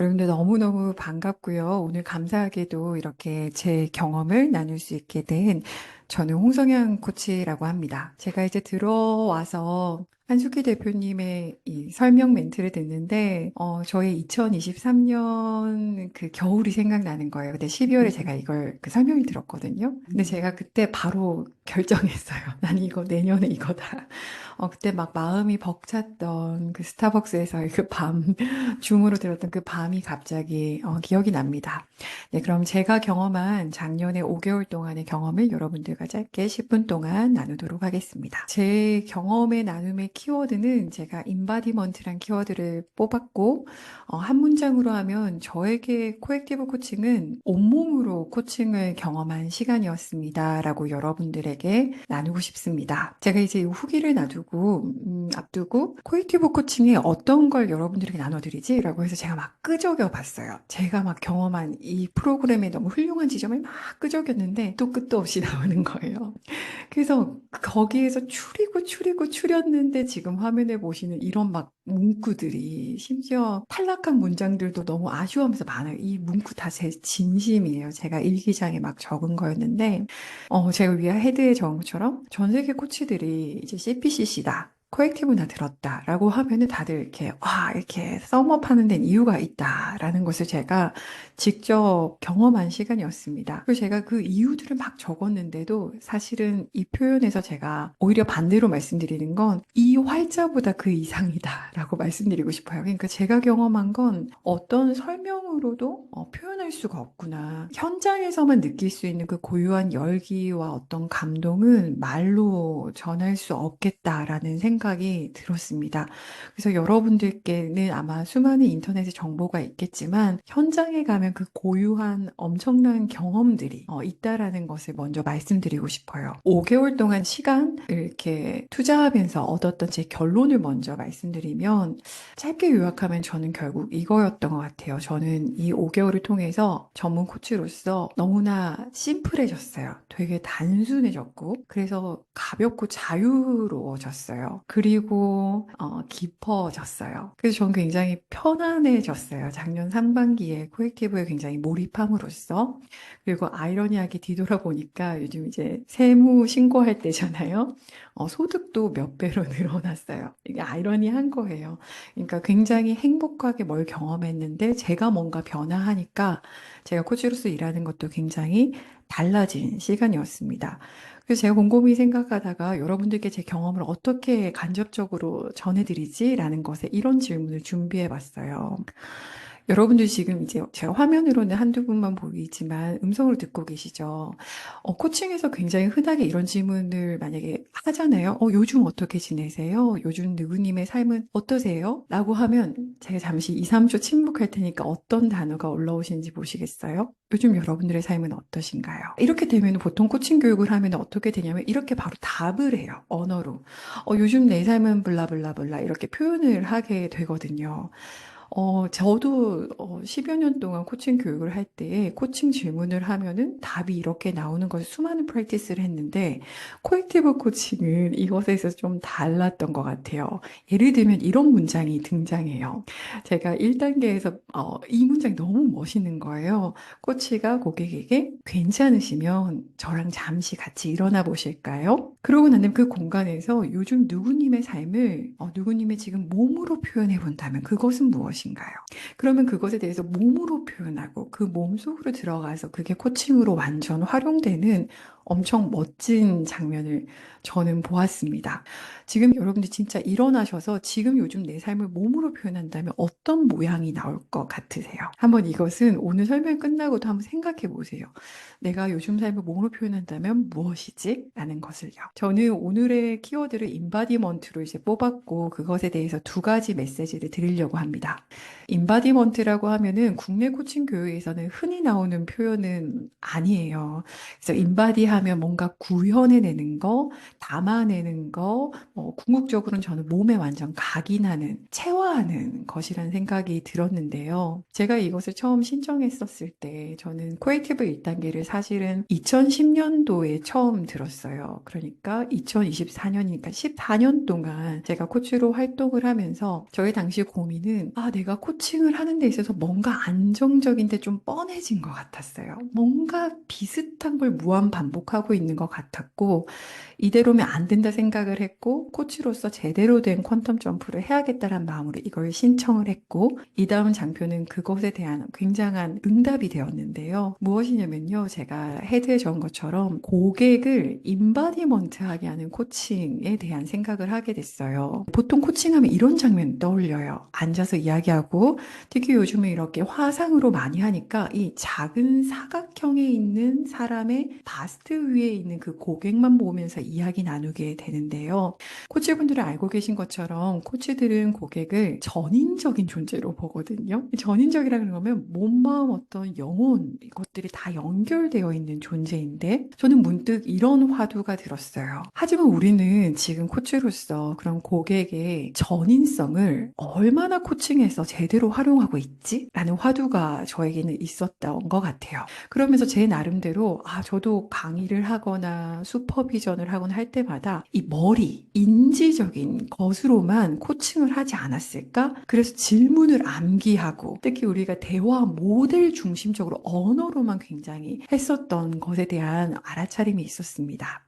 여러분들 너무너무 반갑고요. 오늘 감사하게도 이렇게 제 경험을 나눌 수 있게 된 저는 홍성향 코치라고 합니다. 제가 이제 들어와서 한숙희 대표님의 이 설명 멘트를 듣는데, 어, 저의 2023년 그 겨울이 생각나는 거예요. 근데 12월에 제가 이걸 그 설명을 들었거든요. 근데 제가 그때 바로 결정했어요. 난 이거 내년에 이거다. 어, 그때 막 마음이 벅찼던 그 스타벅스에서의 그 밤, 줌으로 들었던 그 밤이 갑자기 어, 기억이 납니다. 네, 그럼 제가 경험한 작년에 5개월 동안의 경험을 여러분들과 짧게 10분 동안 나누도록 하겠습니다. 제 경험의 나눔의 키워드는 제가 인바디먼트란 키워드를 뽑았고, 어, 한 문장으로 하면 저에게 코액티브 코칭은 온몸으로 코칭을 경험한 시간이었습니다. 라고 여러분들에게 나누고 싶습니다. 제가 이제 이 후기를 놔두고, 음, 앞두고 코액티브 코칭에 어떤 걸 여러분들에게 나눠드리지? 라고 해서 제가 막 끄적여 봤어요. 제가 막 경험한 이 프로그램의 너무 훌륭한 지점을 막 끄적였는데 또 끝도 없이 나오는 거예요. 그래서 거기에서 추리 고 추리고 추렸는데 지금 화면에 보시는 이런 막 문구들이 심지어 탈락한 문장들도 너무 아쉬워하면서 많아요. 이 문구 다 제 진심이에요. 제가 일기장에 막 적은 거였는데, 어, 제가 위에 헤드에 적은 것처럼 전 세계 코치들이 이제 CPCC다. 코액티브나 들었다 라고 하면은 다들 이렇게 와 이렇게 썸업 하는 데는 이유가 있다 라는 것을 제가 직접 경험한 시간이었습니다. 그리고 제가 그 이유들을 막 적었는데도 사실은 이 표현에서 제가 오히려 반대로 말씀드리는 건 이 활자보다 그 이상이다 라고 말씀드리고 싶어요. 그러니까 제가 경험한 건 어떤 설명으로도 어, 표현할 수가 없구나. 현장에서만 느낄 수 있는 그 고유한 열기와 어떤 감동은 말로 전할 수 없겠다라는 생각 이 들었습니다. 그래서 여러분들께는 아마 수많은 인터넷의 정보가 있겠지만 현장에 가면 그 고유한 엄청난 경험들이 어, 있다라는 것을 먼저 말씀드리고 싶어요. 5개월 동안 시간 이렇게 투자하면서 얻었던 제 결론을 먼저 말씀드리면 짧게 요약하면 저는 결국 이거였던 것 같아요. 저는 이 5개월을 통해서 전문 코치로서 너무나 심플해졌어요. 되게 단순해졌고 그래서 가볍고 자유로워졌어요. 그리고 어, 깊어졌어요. 그래서 저는 굉장히 편안해졌어요. 작년 상반기에 코액티브에 굉장히 몰입함으로써 그리고 아이러니하게 뒤돌아보니까 요즘 이제 세무 신고할 때잖아요. 어, 소득도 몇 배로 늘어났어요. 이게 아이러니한 거예요. 그러니까 굉장히 행복하게 뭘 경험했는데 제가 뭔가 변화하니까 제가 코치로서 일하는 것도 굉장히 달라진 시간이었습니다. 그래서 제가 곰곰이 생각하다가 여러분들께 제 경험을 어떻게 간접적으로 전해드리지라는 것에 이런 질문을 준비해 봤어요. 여러분들 지금 이제 제가 화면으로는 한두 분만 보이지만 음성으로 듣고 계시죠. 어, 코칭에서 굉장히 흔하게 이런 질문을 만약에 하잖아요. 어, 요즘 어떻게 지내세요? 요즘 누구님의 삶은 어떠세요? 라고 하면 제가 잠시 2, 3초 침묵할 테니까 어떤 단어가 올라오시는지 보시겠어요? 요즘 여러분들의 삶은 어떠신가요? 이렇게 되면 보통 코칭 교육을 하면 어떻게 되냐면 이렇게 바로 답을 해요. 언어로. 어, 요즘 내 삶은 블라블라블라 이렇게 표현을 하게 되거든요. 어, 저도 어, 10여 년 동안 코칭 교육을 할 때 코칭 질문을 하면은 답이 이렇게 나오는 것을 수많은 프랙티스를 했는데 코액티브 코칭은 이것에서 좀 달랐던 것 같아요. 예를 들면 이런 문장이 등장해요. 제가 1단계에서 어, 이 문장이 너무 멋있는 거예요. 코치가 고객에게 괜찮으시면 저랑 잠시 같이 일어나 보실까요? 그러고 나면 그 공간에서 요즘 누구님의 삶을 어, 누구님의 지금 몸으로 표현해 본다면 그것은 무엇 인가요? 그러면 그것에 대해서 몸으로 표현하고 그 몸 속으로 들어가서 그게 코칭으로 완전 활용되는 엄청 멋진 장면을 저는 보았습니다. 지금 여러분들 진짜 일어나셔서 지금 요즘 내 삶을 몸으로 표현한다면 어떤 모양이 나올 것 같으세요? 한번 이것은 오늘 설명 끝나고도 한번 생각해 보세요. 내가 요즘 삶을 몸으로 표현한다면 무엇이지? 라는 것을요. 저는 오늘의 키워드를 인바디먼트로 이제 뽑았고 그것에 대해서 두 가지 메시지를 드리려고 합니다. 인바디먼트라고 하면은 국내 코칭 교육에서는 흔히 나오는 표현은 아니에요. 그래서 인바디 하면 뭔가 구현해내는 거, 담아내는 거, 뭐 궁극적으로는 저는 몸에 완전 각인하는, 체화하는 것이라는 생각이 들었는데요. 제가 이것을 처음 신청했었을 때 저는 코에이티브 1단계를 사실은 2010년도에 처음 들었어요. 그러니까 2024년이니까 14년 동안 제가 코치로 활동을 하면서 저희 당시 고민은 아, 내가 코칭을 하는 데 있어서 뭔가 안정적인데 좀 뻔해진 것 같았어요. 뭔가 비슷한 걸 무한 반복 하고 있는 것 같았고, 이대로면 안 된다 생각을 했고, 코치로서 제대로 된 퀀텀 점프를 해야겠다는 마음으로 이걸 신청을 했고, 이 다음 장표는 그것에 대한 굉장한 응답이 되었는데요. 무엇이냐면요. 제가 헤드에 적은 것처럼 고객을 인바디먼트하게 하는 코칭에 대한 생각을 하게 됐어요. 보통 코칭하면 이런 장면 떠올려요. 앉아서 이야기하고, 특히 요즘은 이렇게 화상으로 많이 하니까 이 작은 사각형에 있는 사람의 바스 트 위에 있는 그 고객만 보면서 이야기 나누게 되는데요. 코치분들은 알고 계신 것처럼 코치들은 고객을 전인적인 존재로 보거든요. 전인적이라는 거면 몸, 마음, 어떤 영혼 이것들이 다 연결되어 있는 존재인데 저는 문득 이런 화두가 들었어요. 하지만 우리는 지금 코치로서 그런 고객의 전인성을 얼마나 코칭해서 제대로 활용하고 있지? 라는 화두가 저에게는 있었던 것 같아요. 그러면서 제 나름대로 아 저도 강의 를 하거나 슈퍼비전을 하거나 할 때마다 이 머리, 인지적인 것으로만 코칭을 하지 않았을까? 그래서 질문을 암기하고 특히 우리가 대화 모델 중심적으로 언어로만 굉장히 했었던 것에 대한 알아차림이 있었습니다.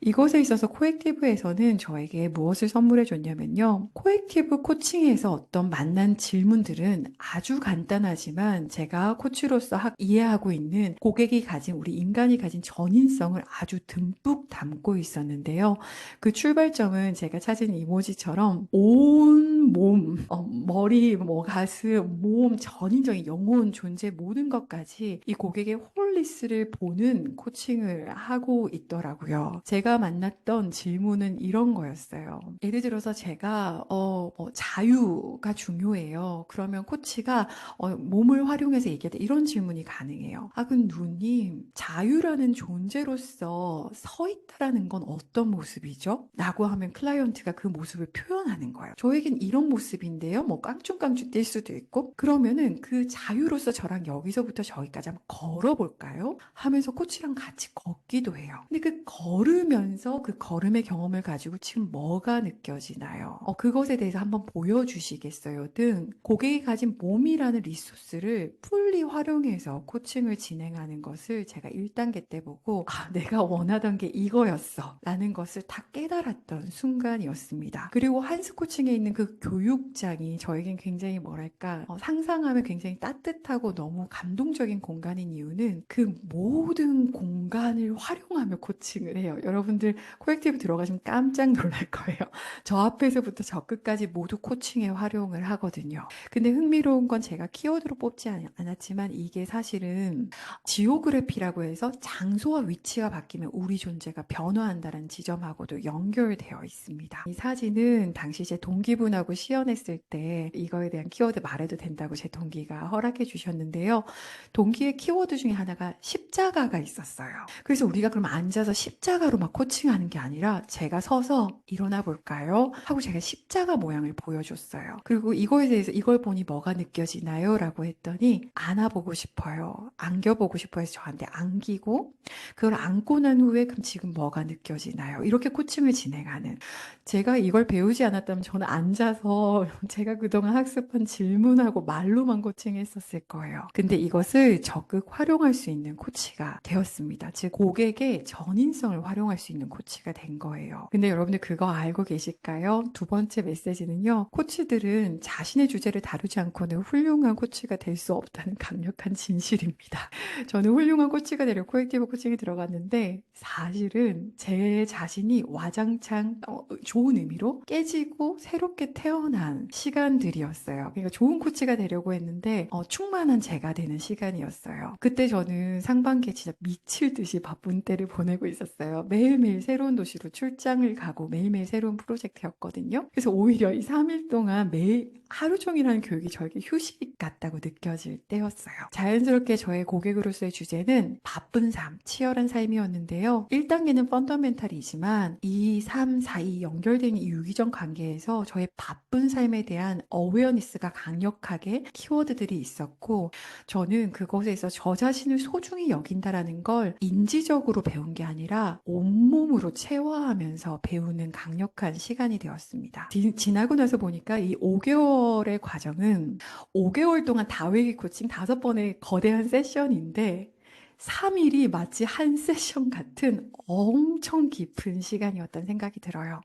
이것에 있어서 코액티브에서는 저에게 무엇을 선물해 줬냐면요. 코액티브 코칭에서 어떤 만난 질문들은 아주 간단하지만 제가 코치로서 학- 이해하고 있는 고객이 가진 우리 인간이 가진 전인 성을 아주 듬뿍 담고 있었는데요. 그 출발점은 제가 찾은 이모지처럼 온 몸, 어, 머리, 뭐 가슴, 몸, 전인적인 영혼, 존재 모든 것까지 이 고객의 홀리스를 보는 코칭을 하고 있더라고요. 제가 만났던 질문은 이런 거였어요. 예를 들어서 제가 어, 뭐 자유가 중요해요. 그러면 코치가 어, 몸을 활용해서 얘기할 때 이런 질문이 가능해요. 아, 그럼 누님, 자유라는 존재 로서 서 있다라는 건 어떤 모습이죠? 라고 하면 클라이언트가 그 모습을 표현하는 거예요. 저에겐 이런 모습인데요. 뭐 깡충깡충 뛸 수도 있고. 그러면은 그 자유로서 저랑 여기서부터 저기까지 한번 걸어볼까요? 하면서 코치랑 같이 걷기도 해요. 근데 그 걸으면서 그 걸음의 경험을 가지고 지금 뭐가 느껴지나요? 어, 그것에 대해서 한번 보여주시겠어요? 등 고객이 가진 몸이라는 리소스를 풀리 활용해서 코칭을 진행하는 것을 제가 1단계 때 보고 아, 내가 원하던 게 이거였어 라는 것을 다 깨달았던 순간이었습니다. 그리고 한스 코칭에 있는 그 교육장이 저에겐 굉장히 뭐랄까 어, 상상하면 굉장히 따뜻하고 너무 감동적인 공간인 이유는 그 모든 공간을 활용하며 코칭을 해요. 여러분들 코액티브 들어가시면 깜짝 놀랄 거예요. 저 앞에서부터 저 끝까지 모두 코칭에 활용을 하거든요. 근데 흥미로운 건 제가 키워드로 뽑지 않- 않았지만 이게 사실은 지오그래피라고 해서 장소와 위치 가 바뀌면 우리 존재가 변화한다는 지점하고도 연결되어 있습니다. 이 사진은 당시 제 동기분하고 시연했을 때 이거에 대한 키워드 말해도 된다고 제 동기가 허락해 주셨는데요. 동기의 키워드 중에 하나가 십자가가 있었어요. 그래서 우리가 그럼 앉아서 십자가로 막 코칭하는 게 아니라 제가 서서 일어나 볼까요? 하고 제가 십자가 모양을 보여줬어요. 그리고 이거에 대해서 이걸 보니 뭐가 느껴지나요? 라고 했더니 안아보고 싶어요. 안겨보고 싶어 해서 저한테 안기고 그걸 안고 난 후에 그럼 지금 뭐가 느껴지나요? 이렇게 코칭을 진행하는 제가 이걸 배우지 않았다면 저는 앉아서 제가 그동안 학습한 질문하고 말로만 코칭했었을 거예요. 근데 이것을 적극 활용할 수 있는 코치가 되었습니다. 즉 고객의 전인성을 활용할 수 있는 코치가 된 거예요. 근데 여러분들 그거 알고 계실까요? 두 번째 메시지는요. 코치들은 자신의 주제를 다루지 않고는 훌륭한 코치가 될 수 없다는 강력한 진실입니다. 저는 훌륭한 코치가 되려 코액티브 코칭에 들어 갔는데 사실은 제 자신이 와장창 어, 좋은 의미로 깨지고 새롭게 태어난 시간들이었어요. 그러니까 좋은 코치가 되려고 했는데 어, 충만한 제가 되는 시간이었어요. 그때 저는 상반기에 진짜 미칠 듯이 바쁜 때를 보내고 있었어요. 매일매일 새로운 도시로 출장을 가고 매일매일 새로운 프로젝트였거든요. 그래서 오히려 이 3일 동안 매일 하루 종일 하는 교육이 저에게 휴식 같다고 느껴질 때였어요. 자연스럽게 저의 고객으로서의 주제는 바쁜 삶, 치열한 삶이었는데요. 1단계는 펀더멘탈이지만 2, 3, 4, 2 연결된 이 유기적 관계에서 저의 바쁜 삶에 대한 어웨어니스가 강력하게 키워드들이 있었고 저는 그것에서 저 자신을 소중히 여긴다라는 걸 인지적으로 배운 게 아니라 온몸으로 체화하면서 배우는 강력한 시간이 되었습니다. 지, 지나고 나서 보니까 이 5개월의 5개월의 과정은 5개월 동안 다회기 코칭 5번의 거대한 세션인데 3일이 마치 한 세션 같은 엄청 깊은 시간이었던 생각이 들어요.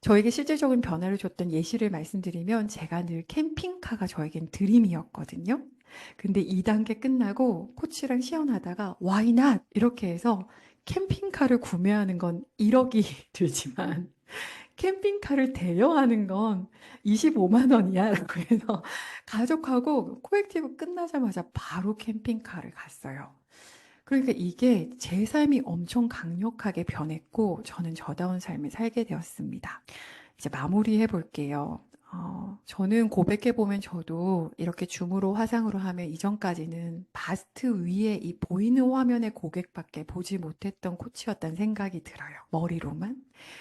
저에게 실질적인 변화를 줬던 예시를 말씀드리면 제가 늘 캠핑카가 저에겐 드림이었거든요. 근데 2단계 끝나고 코치랑 시연하다가 why not? 이렇게 해서 캠핑카를 구매하는 건 1억이 들지만 캠핑카를 대여하는 건 25만 원이야. 라고 해서 가족하고 코액티브 끝나자마자 바로 캠핑카를 갔어요. 그러니까 이게 제 삶이 엄청 강력하게 변했고 저는 저다운 삶을 살게 되었습니다. 이제 마무리해 볼게요. 어, 저는 고백해 보면 저도 이렇게 줌으로 화상으로 하면 이전까지는 바스트 위에 이 보이는 화면의 고객밖에 보지 못했던 코치였다는 생각이 들어요. 머리로만.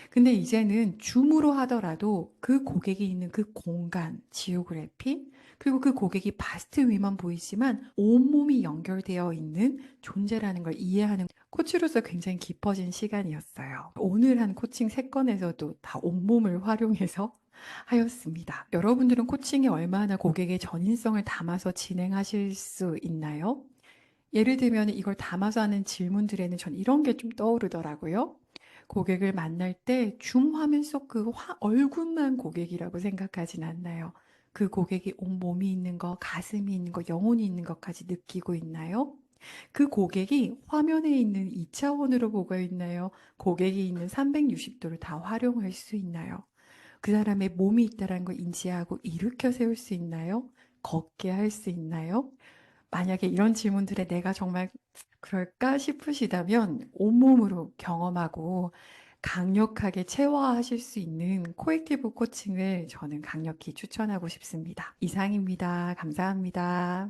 근데 이제는 줌으로 하더라도 그 고객이 있는 그 공간, 지오그래피, 그리고 그 고객이 바스트 위만 보이지만 온몸이 연결되어 있는 존재라는 걸 이해하는 코치로서 굉장히 깊어진 시간이었어요. 오늘 한 코칭 세 건에서도 다 온몸을 활용해서 하였습니다. 여러분들은 코칭에 얼마나 고객의 전인성을 담아서 진행하실 수 있나요? 예를 들면 이걸 담아서 하는 질문들에는 전 이런 게 좀 떠오르더라고요. 고객을 만날 때 줌 화면 속 그 얼굴만 고객이라고 생각하진 않나요? 그 고객이 온 몸이 있는 거, 가슴이 있는 거, 영혼이 있는 것까지 느끼고 있나요? 그 고객이 화면에 있는 2차원으로 보고 있나요? 고객이 있는 360도를 다 활용할 수 있나요? 그 사람의 몸이 있다는 걸 인지하고 일으켜 세울 수 있나요? 걷게 할 수 있나요? 만약에 이런 질문들에 내가 정말 그럴까 싶으시다면 온몸으로 경험하고 강력하게 체화하실 수 있는 코액티브 코칭을 저는 강력히 추천하고 싶습니다. 이상입니다. 감사합니다.